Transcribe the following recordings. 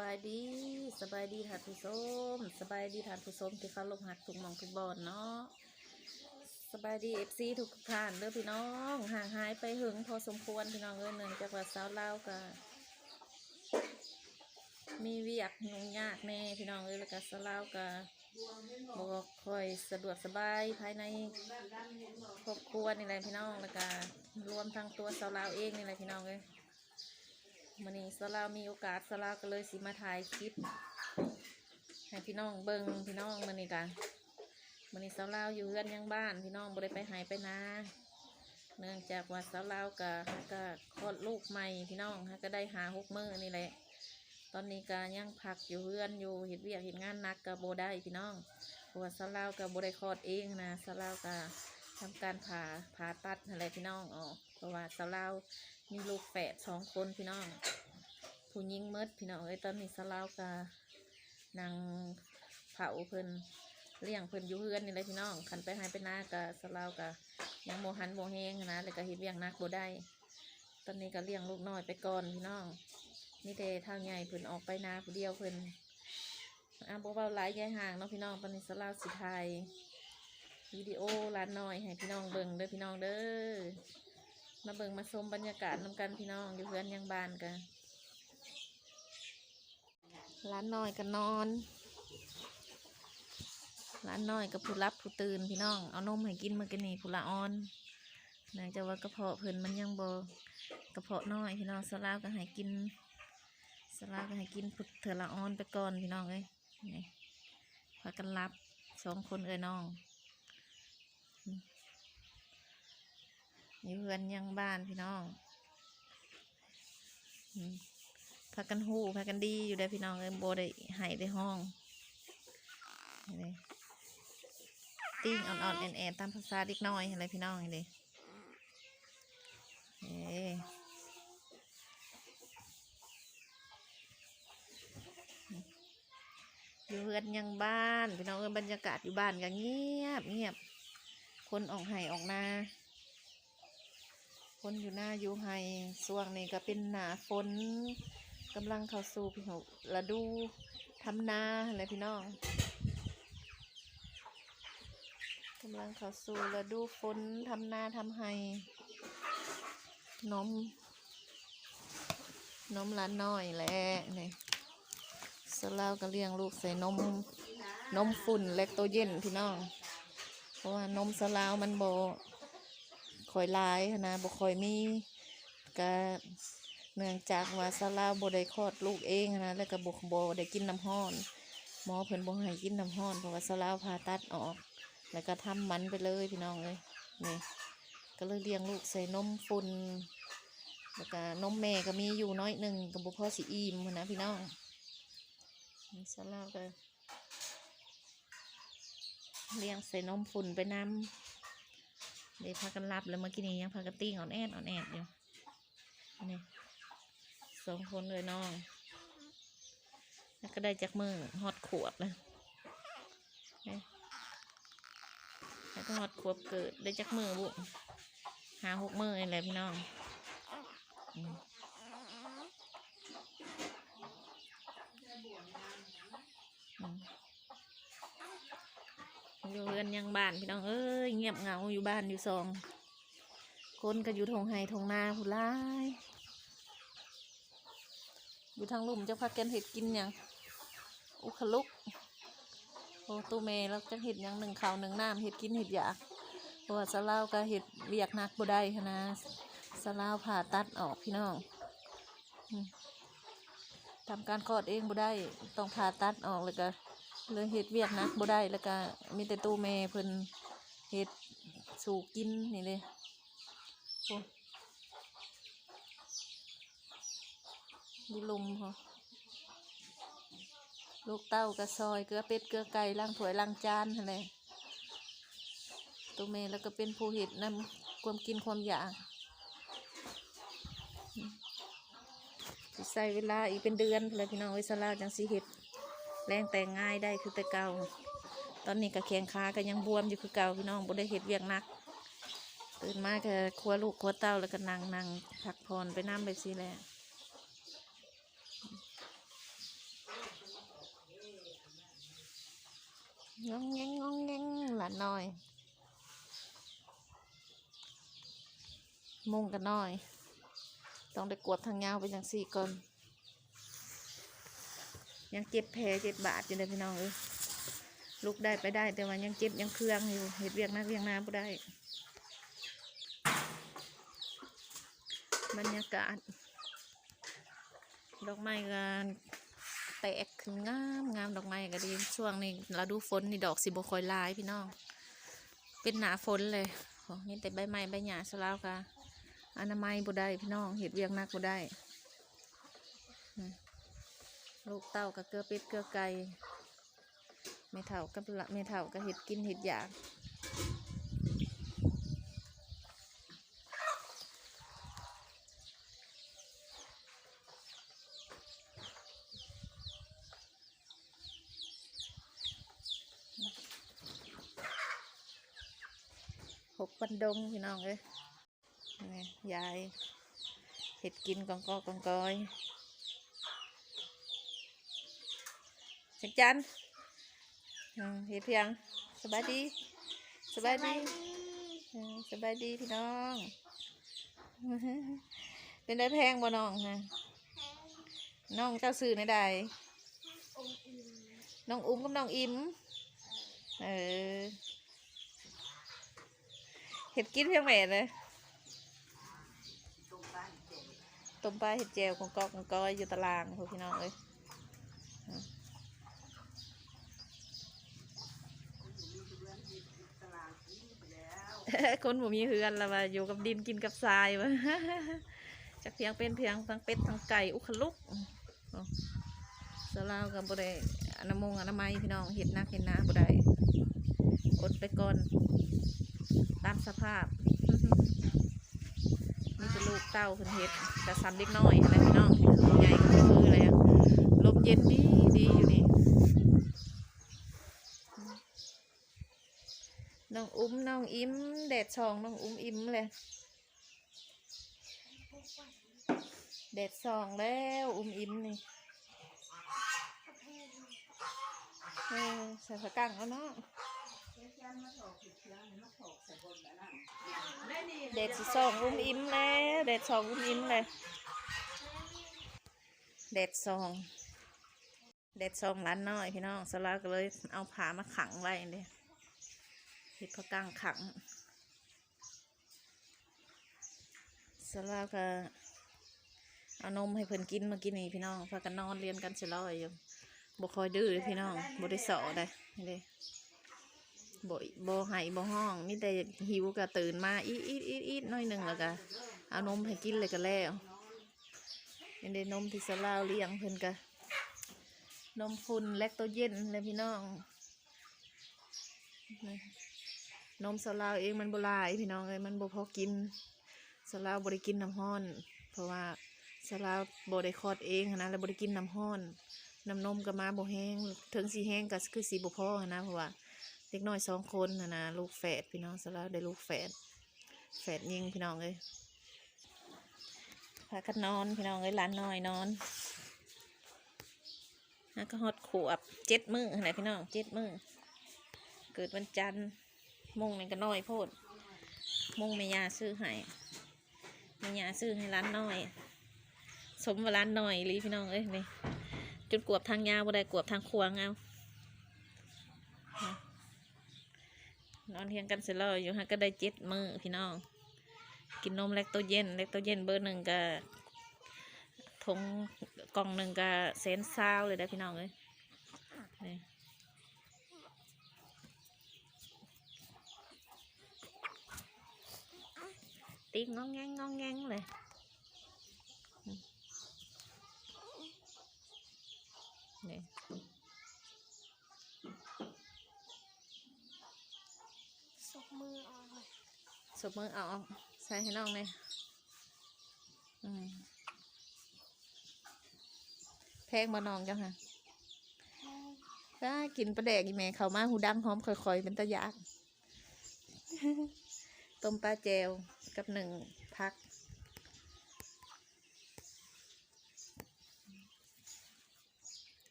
บายดีสบายดีท่านผู้ชมสบายดีท่านผู้ชมที่เขาลงหักทุกหมองทุกบอนเนาะสบายดีเอฟซีทุกท่านเด้อพี่น้องห่างหายไปหึงพอสมควรพี่น้องเอ้ยเนื่องจากว่าสาวเล่าวก็มีเวียกยุ่งยากแน่พี่น้องเอ้ยแล้วก็สาวเล่าก็บอกค่อยสะดวกสบายภายในครอบครัวนี่แหละพี่น้องแล้วก็รวมทั้งตัวสาวเล่าเองนี่แหละพี่น้องเอ้ย มันนี้สลาวมีโอกาสสลาวก็เลยสิมาถ่ายคลิป ให้พี่น้องเบิ่งพี่น้องมันนี่กันมันนี้สลาวอยู่เรือนยังบ้าน พี่น้องบ่ได้ไปหายไปนาเนื่องจากว่าสลาวก็ก็คลอดลูกใหม่พี่น้องฮะก็ได้หาหกมือนี่แหละ ตอนนี้ก็ยังพักอยู่เรือนอยู่เห็ดเวียกเห็ดงานหนักก็บ่ได้พี่น้องเพราะว่าสลาวก็บ่ได้คลอดเองนะสลาวก็ทำการผ่าผ่าตัดอะไรพี่น้องออกเพราะว่าสลาว มีลูกแฝดสองคนพี่น้อง ผู้หญิงเมดพี่น้องเอ้ยตอนนี้สลาวกานางเผาเพิ่นเลี้ยงเพิ่นอยู่เฮือนนี่เลยพี่น้องขันไปใหายไปนากะสลาวกะยังโมหันโมแหงนะเลยก็เฮ็ดเวียงนักบ่ได้ ตอนนี้ก็เลี้ยงลูกน้อยไปก่อนพี่น้องนี่เดเท่าใหญ่เพิ่นออกไปนาผู้เดียวเพิ่นอะบ่เบาหลายยายห่างเนาะพี่น้องตอนนี้สลาวสิไทยวิดีโอร้านน้อยให้พี่น้องเบิ่งเด้อพี่น้องเด้อ มาเบิ่งมาชมบรรยากาศนำกันพี่น้องอยู่เพื่อนยังบ้านกันร้านน้อยก็นอนร้านน้อยก็ผู้รับผู้ตื่นพี่น้องเอานมให้กินเมื่อกี้นี่ผู้ละออนนื่องจาว่ากระเพาะเพิ่นมันยังบ่กระเพาะน้อยพี่น้องสลาวก็ให้กินสลาวก็ให้กินพุทเถละออนไปก่อนพี่น้องเอ้ยนี่พากันรับสองคนเอ้ยน้อง อยู่เพื่อนยังบ้านพี่น้องพากันหูพากันดีอยู่ได้พี่น้องเอ้ยโบได้หายได้ห้องนี่ติ้งอ่อนๆแอนๆตามภาษาเด็กน้อยอะไรพี่น้องนี่เอ้อยู่เพื่อนยังบ้าน พี่น้องเอ้ยบรรยากาศอยู่บ้านก็เงียบเงียบคนออกไห้ออกนา คนอยู่หน้าอยู่ไฮส่วงนี้ก็เป็นหนาฝนกำลังเข้าสู่พี่หกฤดูทำนาอะไรพี่น้องกำลังเข้าสู่ฤดูฝนทำนาทำไฮนมนมล้านน้อยแหละนี่สลาวก็เลี้ยงลูกใส่นมนมฝุ่นเล็กโตเย็นพี่น้อง เพราะว่านมสลาวมันโบ คอยหลายนะบ่คอยมีก็เนื่องจากว่าซาลาบ่ได้คลอดลูกเองนะแล้วก็บ่บ่ได้กินน้ำห้อนหมอเพิ่นบ่ให้กินน้ำห้อนเพราะว่าซาลาผ่าตัดออก แล้วก็ทำมันไปเลยพี่น้องเอ้ยนี่ก็เลยเลี้ยงลูกใส่นมฝุ่นแล้วก็นมแม่ก็มีอยู่น้อยหนึ่งก็บ่พอสิอิ่มนะพี่น้องนี่ซาลาก็เลี้ยงใส่นมฝุ่นไปน้ำ เดี๋ยวพากันรับแล้วเมื่อกี้นี้ยังพากันติ้งอ่อนแอดอ่อนแอดอยู่นี่สองคนเลยน้อง แล้วก็ได้จากมือฮอดขวบเลยนี่แล้วก็ฮอดขวบเกิดได้จากมือบุหาหกมืออะไรพี่น้องอืมอืม อยู่เรือนยังบ้านพี่น้องเอ้ยเงียบเหงาอยู่บ้านอยู่สอง คนก็อยู่ทงไฮทงนาผู้ร้ายอยู่ทางลุ่มจะพักกันเห็ดกินหยังอุคลุกโอ้ตูเมแล้วจะเห็ดหยังหนึ่งข้าวหนึ่งน้ำเห็ดกินเห็ดอยากเพราะว่าสลาวก็เห็ดเวียกหนักบ่ได้หั้นะสลาวผ่าตัดออกพี่น้องทำการคลอดเองบ่ได้ต้องผ่าตัดออกเลยก็ เลยเฮ็ดเวียกนักบ่ได้แล้วก็มีแต่ตู้แม่เพิ่นเฮ็ดสู่กินนี่เลยโอ้ดีลมเหรอลูกเต้ากระซอยเกลือเป็ดเกลือไก่ล้างถ้วยล้างจานอะไรตู้แม่แล้วก็เป็นผู้เฮ็ดนำความกินความอยากใส่เวลาอีกเป็นเดือนเลยพี่น้องไว้สลาจังสิเฮ็ด แรงแต่งง่ายได้คือแต่เก่าตอนนี้กระเคียงค้าก็ยังบวมอยู่คือเก่าพี่น้องบ่ได้เห็ดเวียงนัก ตื่นมาก็ครัวลูกครัวเต้าแล้วก็นางนางผักพรไปน้ำไปซีแหละงงแงงงงแงงหลานน้อย มุงกันน้อย ต้องได้กวดทางยาวไปอย่างสี่คน ยังเจ็บแผลเจ็บบาดอยู่เลยพี่น้องเอ้ยลุกได้ไปได้ แต่ว่ายังเจ็บยังเครื่องอยู่เห็ดเวียกนักเวียกน้ำบ่ได้ บรรยากาศ ดอกไม้กันแตกขึ้นงามงามดอกไม้ก็ดี ช่วงนี้เราดูฝนนี่ดอกสิบคอยลายพี่น้อง เป็นหนาฝนเลยโอ้มีแต่ใบไม้ใบหญ้าสลาวค่ะอนามัยบ่ได้พี่น้องเห็ดเวียงนักบ่ได้อืม ลูกเต้ากับเกลือเป็ดเกลือไก่ไม่เท่ากับละไม่เท่ากับเห็ดกินเห็ดอยากหกปันดงพี่น้องเอ้ยนี่ยายเห็ดกินกองกอกองกอย จักจันเห็ดเพียงสบายดีสบายดีสบายดีพี่น้อง เป็นได้แพงบ่น้องฮะน้องเจ้าซื้อในใดน้องอุ้มกับน้องอิมเออเห็ดกินเพียงแหม่เลยต้มปลาเห็ดแจวของกอกของกอยอยู่ตารางพวกพี่น้องเอ้ย คนผมมีเฮือนแล้วว่าอยู่กับดินกินกับทรายวะจากเพียงเป็นเพียงทั้งเป็ดทั้งไก่อุคลุกสลาวกับบได้อนามงอนามัยพี่น้องเห็ดนักเห็ดนาบได้อดไปก่อนตามสภาพนี่คือลูกเต้าคือเห็ดแต่ซ้ำเล็กน้อยอะไรพี่น้องคือใหญ่ก็คืออะไรลมเย็นดีดีอยู่นี่น้ องอุ้มน้องอิ่มแดดส่องน้องอุ้มอิ่มเลยแดดส่องแล้วอุ้มอิ่มนี่เออใส่ผักกังแล้วเนาะเด็ดสองอุ้มอิ่มแล้วเด็ดสองอุ้มอิ่มเลยเด็ดสองเด็ดสองร้านน้อยพี่น้องสลาก็เลยเอาผ้ามาขังไว้เนี่ย เห็ดพะกังขังสลาก็เอานมให้เพิ่นกินเมื่อกี้นี่พี่น้องพากันนอนเรียนกันเสยลอยอยู่บ่คอยดื้อเลยพี่น้องบ่ได้สอได้นี่เด้บ่บ่ให้บ่ห้องมีแต่หิวก็ตื่นมาอีดอีดอีดอีดน้อยหนึ่งแล้วก็เอานมให้กินเลยก็แล้วยังได้นมที่สลาวเลี้ยงเพิ่นก็นมฝุ่นแลคโตเจนเลยพี่น้อง นมสลาวเองมันบ่หลายพี่น้องเอ้ยมันบ่พอกินสลาวบ่ได้กินน้ำห้อน เพราะว่าสลาวบ่ได้คลอดเองนะแล้วบ่ได้กินน้ำห้อนน้ำนมก็มาบ่แห้งถึงสีแห้งก็คือสีบ่พอหั้นนะเพราะว่าเด็กน้อยสองคนนะนะลูกแฝดพี่น้องสลาวได้ลูกแฝดแฝดยิงพี่น้องเลยพากันนอนพี่น้องเลยหลานน้อยนอนแล้วก็ฮอดขวบเจ็ดมือไหนพี่น้องเจ็ดมือเกิดวันจันทร์ มงนี่ก็น้อยโพดมงแม่ยาซื้อให้แม่ยาซื้อให้ร้านน้อย สมว่าร้านน้อยลีพี่น้องเอ้ยนี่จนกวบทางยาวบ่ได้กวบทางควงเอานอนเทียงกันเสร็จแล้วอยู่ฮะก็ได้เจ็ดมือพี่น้อง กินนมเล็กโตเย็นเล็กโตเย็นเบอร์หนึ่งกับทงกล่องหนึ่งกับเซนซาวเลยได้พี่น้องเลยนี่ ติ๊กงองแงงงองแงงเลยอืมนี่สกมือออกเลยสบมือเอาเอาใส่ให้น้องเลยอืมแพงมาน้องจังค่ะถ้ากินปลาแดกอีแม่เขามาหูดังหอมค่อยๆเป็นตะยาก ต้มปลาแจวกับหนึ่งพัก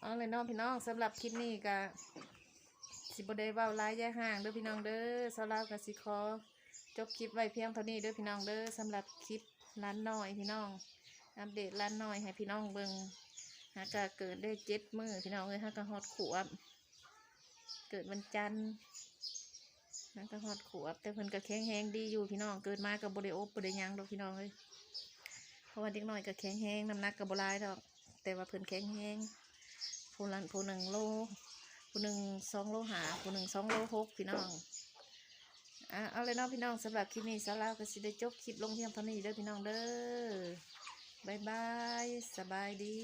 เอาเลยน้องพี่น้องสำหรับคลิปนี้ก็ สิบได้เว้าหลายแย่ห่างเด้อพี่น้องเด้อสาวลาวกับสิขอจบคลิปไว้เพียงเท่านี้เด้อพี่น้องเด้อสำหรับคลิปร้านน้อยพี่น้อง อัปเดตร้านน้อยให้พี่น้องเบิ่งหากะเกิดได้เจ็ดมือพี่น้องเอ้ยหากะฮอดขวบ เกิดวันจันทร์หากะฮอดขวบ แต่เพิ่นก็แข็งแรงดีอยู่พี่น้อง เกิดมากับบริโอบบริยังดอกพี่น้องเอ้ยเพราะว่าเด็กน้อยก็แข็งแรงน้ำหนักกับบหลายดอก แต่ว่าเพิ่นแข็งแรงผู้ละผู้หนึ่งโล ผู้หนึ่งสองโลหาผู้หนึ่งสองโลหกพี่น้องอะเอาเลยเนาะพี่น้องสำหรับคลิปนี้สาวลาวก็สิได้จบคลิปลงเพียงเท่านี้เด้อพี่น้องเด้อบายบายสบายดี